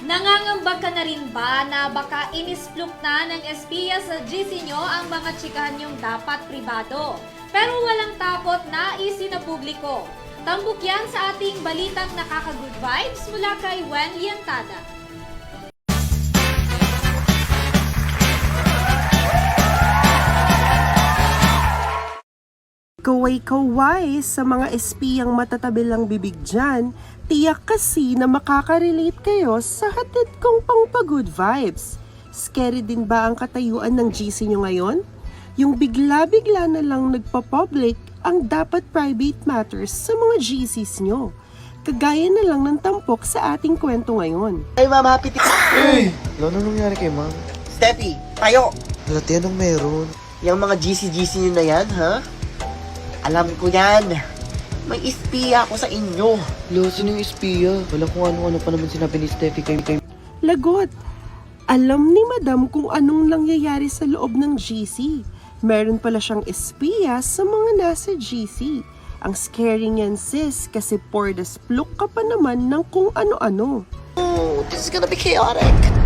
Nangangamba ka na rin ba na baka inispluk na ng espiya sa GC nyo ang mga chikahan nyong dapat pribado? Pero walang takot na isinapubliko. Tambok yan sa ating balitang nakaka-good vibes mula kay Wen Liantada. Kaway-kaway sa mga espiyang matatabilang bibig dyan, tiyak kasi na makaka-relate kayo sa hatid kong pang-good vibes. Scary din ba ang katayuan ng GC nyo ngayon? Yung bigla-bigla na lang nagpa-public ang dapat private matters sa mga GCs nyo. Kagaya na lang ng tampok sa ating kwento ngayon. Ay, ma'am, happy tea. Hey! Ano nangyari kay ma'am? Steffi, tayo. Lati, anong meron? Yung mga GC-GC nyo na yan, ha? Alam ko yan. May ispiya ako sa inyo. Lo, sino yung espiya? Wala kung ano-ano pa naman sinabi ni Steffi kay, kay... Lagot. Alam ni Madam kung anong nangyayari sa loob ng GC. Meron pala siyang espiya sa mga nasa GC. Ang scary niyan sis kasi for the spluk ka pa naman ng kung ano-ano. Oh, this is gonna be chaotic.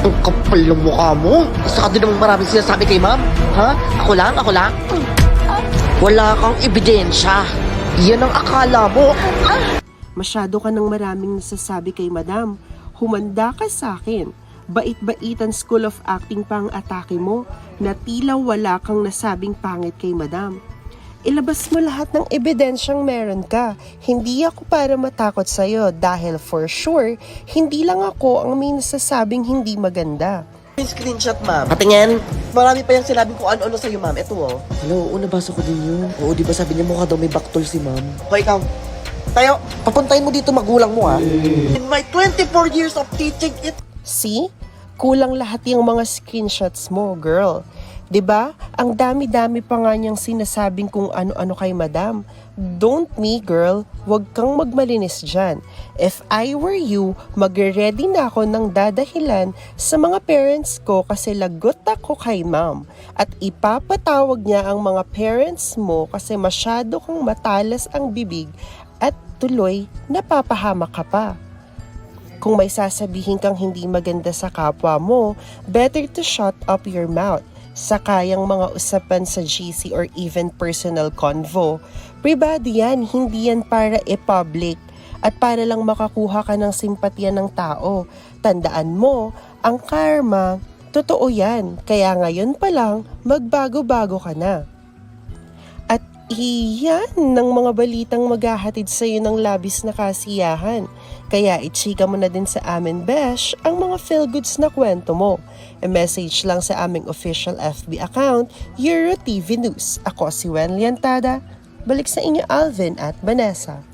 Ang kapal ng mukha mo. Isa ka din namang maraming sinasabi kay ma'am. Ha? Ako lang, ako lang. Wala kang ebidensya. Yan ang akala mo. Masyado ka ng maraming nasasabi kay Madam. Humanda ka sa akin. Bait-baitan School of Acting pa ang atake mo na tila wala kang nasabing pangit kay Madam. Ilabas mo lahat ng ebidensyang meron ka. Hindi ako para matakot sa'yo dahil for sure, hindi lang ako ang may nasasabing hindi maganda. Yung screenshot, ma'am. Patingin. Marami pa yung sinabing kung ano-ano sa'yo, ma'am. Ito, oh. Hello, oo, nabasa ko din yun. Oo, di ba sabi niya mukha daw may baktol si ma'am? Hoy, ikaw. Tayo, papuntahin mo dito magulang mo, ha? In my 24 years of teaching, it See? Kulang lahat yung mga screenshots mo, girl. 'Di ba? Ang dami-dami pa nga niyang sinasabing kung ano-ano kay madam. Don't me, girl. Huwag kang magmalinis dyan. If I were you, magre-ready na ako ng dadahilan sa mga parents ko kasi lagot ako kay ma'am. At ipapatawag niya ang mga parents mo kasi masyado kang matalas ang bibig at tuloy napapahamak ka pa. Kung may sasabihin kang hindi maganda sa kapwa mo, better to shut up your mouth. Sa kayang mga usapan sa GC or even personal convo. Privado yan, hindi yan para i-public at para lang makakuha ka ng simpatya ng tao. Tandaan mo, ang karma, totoo yan. Kaya ngayon pa lang, magbago-bago ka na. Iyan ng mga balitang maghahatid sa iyo ng labis na kasiyahan. Kaya ichika mo na din sa amin, Besh, ang mga feel-goods na kwento mo. E-message lang sa aming official FB account, Euro TV News. Ako si Wen Liantada. Balik sa inyo, Alvin at Vanessa.